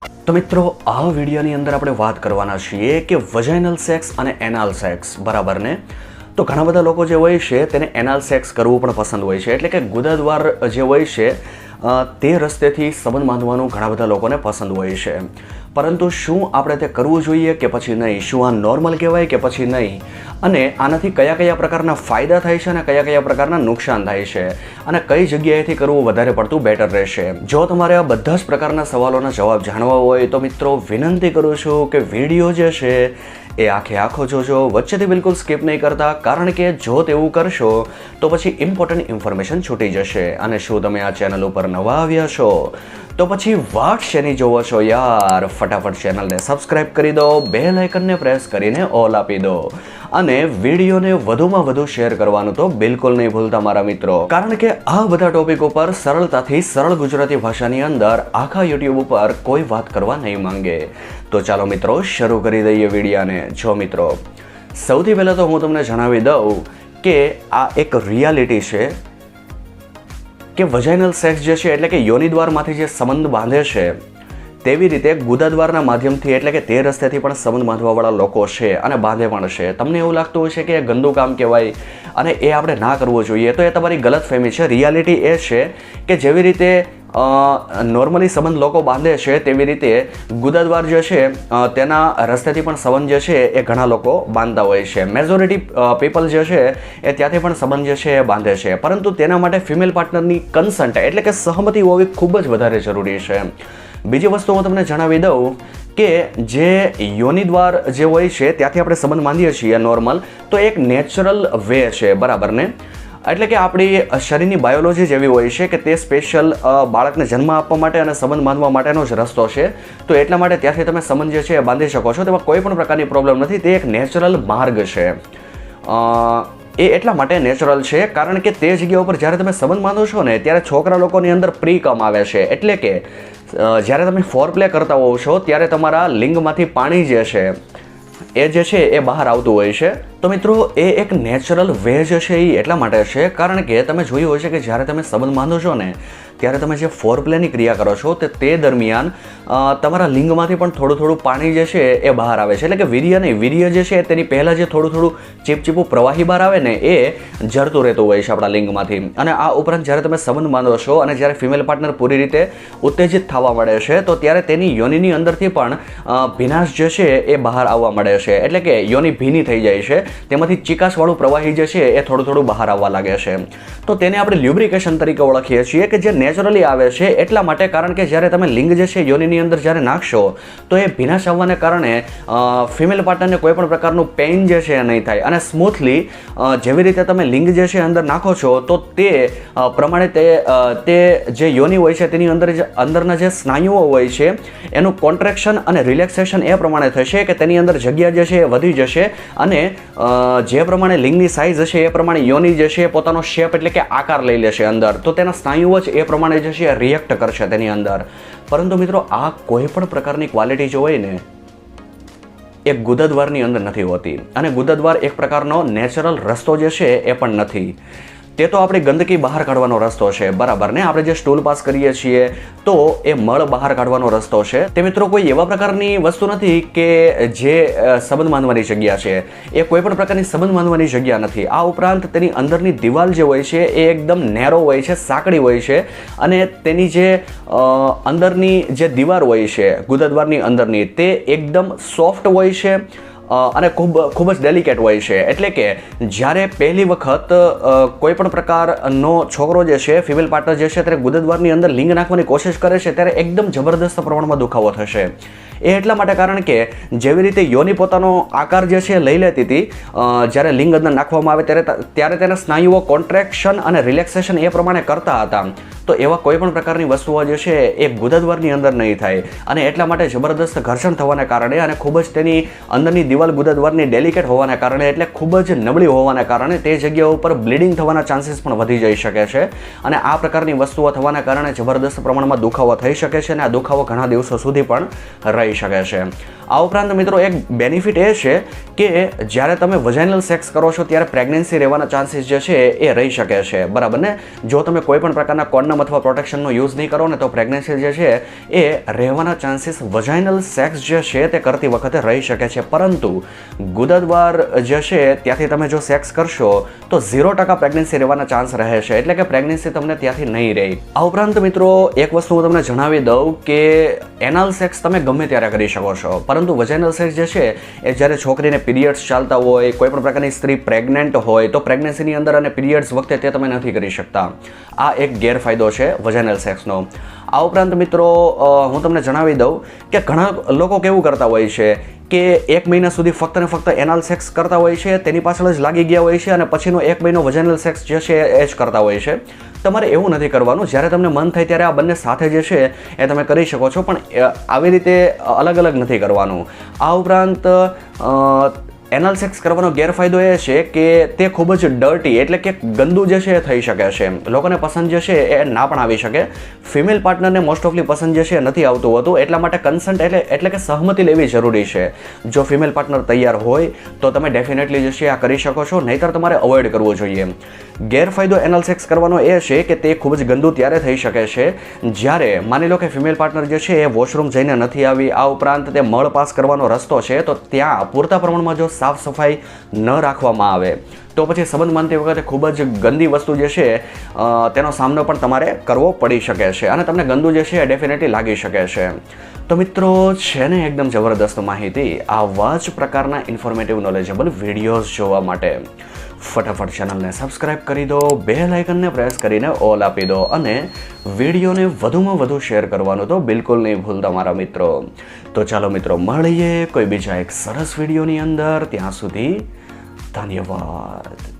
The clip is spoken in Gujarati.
તો મિત્રો, આ વિડીયોની અંદર આપણે વાત કરવાના છીએ કે વજાઇનલ સેક્સ અને એનાલ સેક્સ બરાબર ને? તો ઘણા બધા લોકો જે હોય છે, તેને એનાલ સેક્સ કરવું પણ પસંદ હોય છે. એટલે કે ગુદાદ્વાર જે હોય છે તે રસ્તેથી સંબંધ બાંધવાનું ઘણા બધા લોકોને પસંદ હોય છે. પરંતુ શું આપણે તે કરવું જોઈએ કે પછી નહીં? શું આ નોર્મલ કહેવાય કે પછી નહીં? અને આનાથી કયા કયા પ્રકારના ફાયદા થાય છે અને કયા કયા પ્રકારના નુકસાન થાય છે? અને કઈ જગ્યાએથી કરવું વધારે પડતું બેટર રહેશે? જો તમારે આ બધા જ પ્રકારના સવાલોના જવાબ જાણવા હોય, તો મિત્રો વિનંતી કરું છું કે વીડિયો જે છે, એ આખે આખો જોજો. વચ્ચેથી બિલકુલ સ્કીપ નહીં કરતા, કારણ કે જો તેવું કરશો, તો પછી ઇમ્પોર્ટન્ટ ઇન્ફોર્મેશન છૂટી જશે. અને શું તમે આ ચેનલ ઉપર નવા આવ્યા છો? તો પછી વાટ શેની જોવો છો યાર? ફટાફટ ચેનલને સબસ્ક્રાઇબ કરી દો બે લાઇકનને પ્રેસ કરીને ઓલ આપી દો. અને વિડીયોને વધુમાં વધુ શેર કરવાનું તો બિલકુલ નહીં ભૂલતા મારા મિત્રો. કારણ કે આ બધા ટોપિક ઉપર સરળતાથી સરળ ગુજરાતી ભાષાની અંદર આખા યુટ્યુબ ઉપર કોઈ વાત કરવા નહીં માંગે. તો ચાલો મિત્રો, શરૂ કરી દઈએ વિડીયાને જો મિત્રો, સૌથી પહેલાં તો હું તમને જણાવી દઉં કે આ એક રિયાલિટી છે કે વજાઇનલ સેક્સ જે છે, એટલે કે યોનિદ્વારમાંથી જે સંબંધ બાંધે છે, તેવી રીતે ગુદાદ્વારના માધ્યમથી એટલે કે તે રસ્તેથી પણ સંબંધ બાંધવાવાળા લોકો છે અને બાંધે પણ છે. તમને એવું લાગતું હોય છે કે એ ગંદુ કામ કહેવાય અને એ આપણે ના કરવું જોઈએ. તો એ તમારી ગલત ફેમી છે. રિયાલિટી એ છે કે જેવી રીતે નોર્મલી સંબંધ લોકો બાંધે છે તેવી રીતે ગુદાદ્વાર જે છે તેના રસ્તેથી પણ સંબંધ જે છે એ ઘણા લોકો બાંધતા હોય છે. મેજોરિટી પીપલ જે છે એ ત્યાંથી પણ સંબંધ જે છે એ બાંધે છે. પરંતુ તેના માટે ફિમેલ પાર્ટનરની કન્સન્ટ એટલે કે સહમતિ હોવી ખૂબ જ વધારે જરૂરી છે. બીજી વસ્તુ હું તમને જણાવી દઉં કે જે યોનિદ્વાર જે હોય છે, ત્યાંથી આપણે સંબંધ બાંધીએ છીએ નોર્મલ તો એક નેચરલ વે છે. બરાબર ને? એટલે કે આપણી શરીરની બાયોલોજી જેવી હોય છે કે તે સ્પેશિયલ બાળકને જન્મ આપવા માટે અને સંબંધ બાંધવા માટેનો જ રસ્તો છે. તો એટલા માટે ત્યાંથી તમે સંબંધ જે છે એ બાંધી શકો છો. તેમાં કોઈ પણ પ્રકારની પ્રોબ્લેમ નથી. તે એક નેચરલ માર્ગ છે. એ એટલા માટે નેચરલ છે કારણ કે તે જગ્યા ઉપર જ્યારે તમે સંબંધ બાંધો છો ને, ત્યારે છોકરા લોકોની અંદર પ્રી કમ આવે છે. એટલે કે જ્યારે તમે ફોર પ્લે કરતા હોવ છો, ત્યારે તમારા લિંગમાંથી પાણી જે છે એ જે છે, એ બહાર આવતું હોય છે. તો મિત્રો, એ એક નેચરલ વે જે છે એ એટલા માટે છે, કારણ કે તમે જોયું હોય છે કે જ્યારે તમે સંબંધ બાંધો છો ને ત્યારે તમે જે ફોર પ્લેની ક્રિયા કરો છો તે તે દરમિયાન તમારા લિંગમાંથી પણ થોડું થોડું પાણી જે છે એ બહાર આવે છે. એટલે કે વીર્ય નહીં, વીર્ય જે છે તેની પહેલાં જે થોડું થોડું ચીપચીપું પ્રવાહી બહાર આવે ને એ જરતું રહેતું હોય છે આપણા લિંગમાંથી. અને આ ઉપરાંત જ્યારે તમે સંબંધ બાંધો છો અને જ્યારે ફિમેલ પાર્ટનર પૂરી રીતે ઉત્તેજિત થવા મળે છે, તો ત્યારે તેની યોનિની અંદરથી પણ ભીનાશ જે છે એ બહાર આવવા મળે છે. એટલે કે યોની ભીની થઈ જાય છે. તેમાંથી ચિકાસવાળું પ્રવાહી જે છે એ થોડું થોડું બહાર આવવા લાગે છે. તો તેને આપણે લ્યુબ્રિકેશન તરીકે ઓળખીએ છીએ કે જે નેચરલી આવે છે એટલા માટે કારણ કે જ્યારે તમે લિંગ જે છે યોનિની અંદર જ્યારે નાખશો, તો એ ભીનાશ આવવાને કારણે ફિમેલ પાર્ટનરને કોઈ પણ પ્રકારનું પેઇન જે છે એ નહીં થાય. અને સ્મૂથલી જેવી રીતે તમે લિંગ જે છે અંદર નાખો છો, તો તે પ્રમાણે તે તે જે યોની હોય છે, તેની અંદર જે, અંદરના જે સ્નાયુઓ હોય છે, એનું કોન્ટ્રેક્શન અને રિલેક્સેશન એ પ્રમાણે થશે કે તેની અંદર જગ્યા જે છે એ વધી જશે અને જે પ્રમાણે લિંગની સાઇઝ હશે એ પ્રમાણે યોની જે છે એ પોતાનો શેપ એટલે કે આકાર લઈ લેશે અંદર. તો તેના સ્નાયુઓ જ એ પ્રમાણે જે છે રિએક્ટ કરશે તેની અંદર. પરંતુ મિત્રો, આ કોઈ પણ પ્રકારની ક્વોલિટી જો ને એ ગુદદ્વારની અંદર નથી હોતી. અને ગુદદ્વાર એક પ્રકારનો નેચરલ રસ્તો જે છે, એ પણ નથી. તે તો આપણે ગંદકી બહાર કાઢવાનો રસ્તો છે. બરાબર ને? આપણે જે સ્ટૂલ પાસ કરીએ છીએ, તો એ મળ બહાર કાઢવાનો રસ્તો છે. તે મિત્રો કોઈ એવા પ્રકારની વસ્તુ નથી કે જે સંબંધ માનવાની જગ્યા છે. એ કોઈ પણ પ્રકારની સંબંધ માનવાની જગ્યા નથી. આ ઉપરાંત તેની અંદરની દિવાલ જે હોય છે, એ એકદમ નેરો હોય છે, સાંકડી હોય છે અને તેની જે અંદરની જે દીવાર હોય છે, ગુદદ્વારની અંદરની, તે એકદમ સોફ્ટ હોય છે. અને ખૂબ ખૂબ જ ડેલિકેટ હોય છે. એટલે કે જ્યારે પહેલી વખત કોઈપણ કોઈ પણ પ્રકારનો છોકરો જે છે ફિમેલ પાર્ટનર જે છે, ત્યારે ગુદદ્વારની અંદર લિંગ નાખવાની કોશિશ કરે છે, ત્યારે એકદમ જબરદસ્ત પ્રમાણમાં દુખાવો થશે. એ એટલા માટે કારણ કે જેવી રીતે યોની પોતાનો આકાર જે છે લઈ લેતી હતી જ્યારે લિંગ અંદર નાખવામાં આવે ત્યારે ત્યારે તેના સ્નાયુઓ કોન્ટ્રેક્શન અને રિલેક્સેશન એ પ્રમાણે કરતા હતા. તો એવા કોઈ પણ પ્રકારની વસ્તુઓ જે છે એ ગુદદ્વારની અંદર નહીં થાય અને એટલા માટે જબરદસ્ત ઘર્ષણ થવાને કારણે અને ખૂબ જ તેની અંદરની દિવાલ ગુદદ્વારની ડેલિકેટ હોવાને કારણે એટલે ખૂબ જ નબળી હોવાને કારણે તે જગ્યા ઉપર બ્લીડિંગ થવાના ચાન્સીસ પણ વધી જઈ શકે છે અને આ પ્રકારની વસ્તુઓ થવાના કારણે જબરદસ્ત પ્રમાણમાં દુખાવો થઈ શકે છે અને આ દુખાવો ઘણા દિવસો સુધી પણ રહી શકે છે. આ ઉપરાંત મિત્રો એક બેનિફિટ એ છે કે જ્યારે તમે વજાઇનલ સેક્સ કરો છો ત્યારે પ્રેગ્નન્સી રહેવાના ચાન્સીસ જે છે એ રહી શકે છે. બરાબર ને? જો તમે કોઈ પણ પ્રકારના કોન્ડમ અથવા પ્રોટેક્શનનો યુઝ નહીં કરો ને તો પ્રેગ્નન્સી જે છે એ રહેવાના ચાન્સીસ વજાઇનલ સેક્સ જે છે તે કરતી વખતે રહી શકે છે. પરંતુ ગુદદવાર જે છે ત્યાંથી તમે જો સેક્સ કરશો તો ઝીરો ટકા પ્રેગ્નન્સી રહેવાના ચાન્સ રહે છે. એટલે કે પ્રેગ્નન્સી તમને ત્યાંથી નહીં રહે. આ ઉપરાંત મિત્રો એક વસ્તુ હું તમને જણાવી દઉં કે એનાલ સેક્સ તમે ગમે ત્યારે કરી શકો છો. પરંતુ વજાઇનલ સેક્સ જે છે, એ જ્યારે છોકરીને પીરિયડ્સ ચાલતા હોય, કોઈ પણ પ્રકારની સ્ત્રી પ્રેગ્નન્ટ હોય, તો પ્રેગ્નન્સીની અંદર અને પીરિયડ્સ વખતે તે તમે નથી કરી શકતા. આ એક ગેરફાયદો છે વજાઇનલ સેક્સનો આ ઉપરાંત મિત્રો હું તમને જણાવી દઉં કે ઘણા લોકો કેવું કરતા હોય છે કે એક મહિના સુધી ફક્ત ને ફક્ત એનાલ સેક્સ કરતા હોય છે, તેની પાછળ જ લાગી ગયા હોય છે અને પછીનો એક મહિનો વજાઇનલ સેક્સ જે છે, એ જ કરતા હોય છે. તમારે એવું નથી કરવાનું. જ્યારે તમને મન થાય ત્યારે આ બંને સાથે જે છે એ તમે કરી શકો છો. પણ આવી રીતે અલગ અલગ નથી કરવાનું. આ ઉપરાંત એનલ સેક્સ કરવાનો ગેરફાયદો એ છે કે તે ખૂબ જ ડર્ટી, એટલે કે ગંદુ જે છે એ થઈ શકે છે. લોકોને પસંદ જે છે એ ના પણ આવી શકે. ફિમેલ પાર્ટનરને મોસ્ટ ઓફલી પસંદ જે છે એ નથી આવતું હોતું, એટલા માટે કન્સન્ટ એટલે એટલે કે સહમતિ લેવી જરૂરી છે. જો ફિમેલ પાર્ટનર તૈયાર હોય, તો તમે ડેફિનેટલી જે છે આ કરી શકો છો, નહીતર તમારે અવોઇડ કરવું જોઈએ. ગેરફાયદો એનલ સેક્સ કરવાનો એ છે કે તે ખૂબ જ ગંદુ ત્યારે થઈ શકે છે, જ્યારે માની લો કે ફિમેલ પાર્ટનર જે છે એ વોશરૂમ જઈને નથી આવી, આ ઉપરાંત તે મળ પાસ કરવાનો રસ્તો છે, તો ત્યાં પૂરતા પ્રમાણમાં જો સાફ સફાઈ ન રાખવામાં આવે. તો પછી સંબંધ માનતી વખતે ખૂબ જ ગંદી વસ્તુ જે છે તેનો સામનો પણ તમારે કરવો પડી શકે છે અને તમને ગંદુ જે છે એ ડેફિનેટલી લાગી શકે છે. તો મિત્રો, છે ને એકદમ જબરદસ્ત માહિતી. આવા જ પ્રકારના ઇન્ફોર્મેટિવ નોલેજેબલ વિડીયોઝ જોવા માટે. ફટાફટ ચેનલને સબસ્ક્રાઇબ કરી દો બે લાઇકનને પ્રેસ કરીને ઓલ આપી દો અને વિડીયોને વધુમાં વધુ શેર કરવાનું તો બિલકુલ નહીં ભૂલતા મારા મિત્રો. તો ચાલો મિત્રો, મળીએ કોઈ બીજા એક સરસ વિડીયોની અંદર. ત્યાં સુધી ધન્યવાદ.